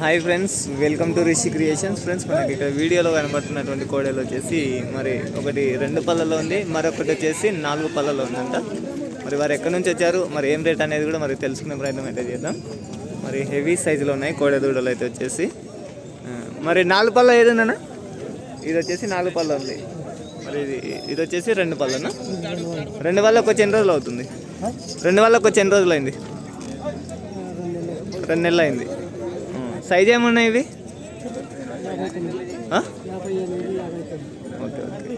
Hi friends welcome to Rishi creations. Friends మనకి ఇక్కడ వీడియోలో కనబడుతున్నటువంటి కోడలు వచ్చేసి మరి ఒకటి రెండు పళ్ళలో ఉంది మరొకటి వచ్చేసి నాలుగు పళ్ళలో ఉందంట. మరి వారు ఎక్కడి నుంచి వచ్చారు మరి ఏం రేట్ అనేది కూడా మరి తెలుసుకునే ప్రయత్నం అయితే చేద్దాం. మరి హెవీ సైజులో ఉన్నాయి కోడెదూడలు అయితే వచ్చేసి. మరి నాలుగు పళ్ళ ఏదన్నా ఇది వచ్చేసి నాలుగు పళ్ళ ఉంది. మరి ఇది ఇది వచ్చేసి రెండు పళ్ళనా? రెండు వాళ్ళకి వచ్చి ఎన్ని రోజులు అవుతుంది. రెండు వాళ్ళకి వచ్చి ఎన్ని రోజులు అయింది. రెండు నెలలు అయింది. సైజ్ ఏమున్నాయి ఇవి? ఓకే ఓకే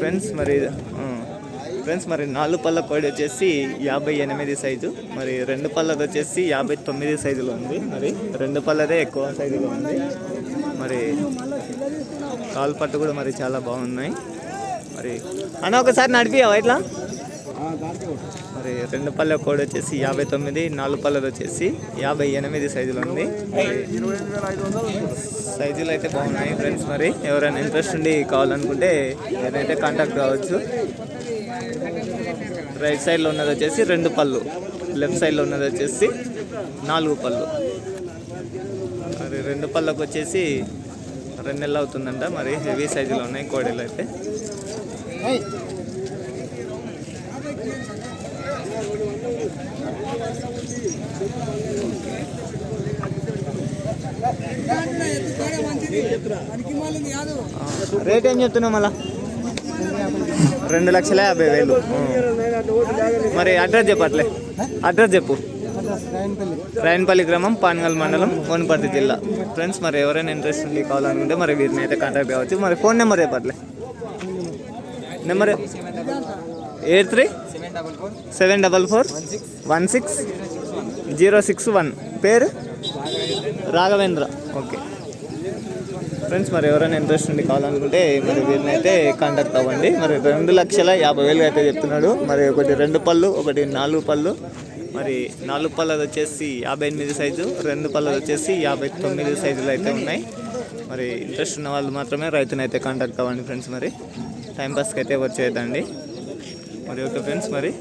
ఫ్రెండ్స్ మరి ఫ్రెండ్స్ మరి నాలుగు పళ్ళ కోడి వచ్చేసి యాభై ఎనిమిది సైజు. మరి రెండు పళ్ళది వచ్చేసి యాభై తొమ్మిది సైజులో ఉంది. మరి రెండు పళ్ళదే ఎక్కువ సైజులో ఉంది. మరి కాలు పట్టు కూడా మరి చాలా బాగున్నాయి. మరి అన్న ఒకసారి నడిపియావా ఇట్లా? మరి రెండు పళ్ళ కోడి వచ్చేసి యాభై తొమ్మిది నాలుగు పళ్ళది వచ్చేసి యాభై ఎనిమిది సైజులు ఉంది. సైజులు అయితే బాగున్నాయి ఫ్రెండ్స్ మరి. ఎవరైనా ఇంట్రెస్ట్ ఉండి కావాలనుకుంటే నేనైతే కాంటాక్ట్ కావచ్చు. రైట్ సైడ్లో ఉన్నది వచ్చేసి రెండు పళ్ళు లెఫ్ట్ సైడ్లో ఉన్నది వచ్చేసి నాలుగు పళ్ళు. మరి రెండు పళ్ళకు వచ్చేసి రెండు నెలలు అవుతుందంట మరి. హెవీ సైజులో ఉన్నాయి కోడీలు అయితే. రేట్ ఏం చెప్తున్నావు మళ్ళా? రెండు లక్షల యాభై వేలు. మరి అడ్రస్ చెప్పట్లే అడ్రస్ చెప్పు. రాయనపల్లి గ్రామం పాన్గల్ మండలం వనపర్తి జిల్లా. ఫ్రెండ్స్ మరి ఎవరైనా ఇంట్రెస్ట్ ఉండి కావాలనుకుంటే మరి వీరిని అయితే కాంటాక్ట్ కావచ్చు. మరి ఫోన్ నెంబర్ చెప్పట్లే number eight three seven double four. One six. Zero six one. పేరు? రాఘవేంద్ర. ఓకే. ఫ్రెండ్స్ మరి ఎవరైనా ఇంట్రెస్ట్ ఉండి కావాలనుకుంటే మరి అయితే కాంటాక్ట్ అవ్వండి. మరి రెండు లక్షల యాభై వేలు అయితే చెప్తున్నాడు. మరి ఒకటి రెండు పళ్ళు ఒకటి నాలుగు పళ్ళు. మరి నాలుగు పళ్ళది వచ్చేసి యాభై ఎనిమిది సైజు రెండు పళ్ళది వచ్చేసి యాభై తొమ్మిది సైజులు అయితే ఉన్నాయి. మరి ఇంట్రెస్ట్ ఉన్న వాళ్ళు మాత్రమే రైతుని అయితే కాంటాక్ట్ అవ్వండి ఫ్రెండ్స్ మరి. టైంపాస్కి అయితే వచ్చేద్దండి మరి ఓకే ఫ్రెండ్స్ మరి.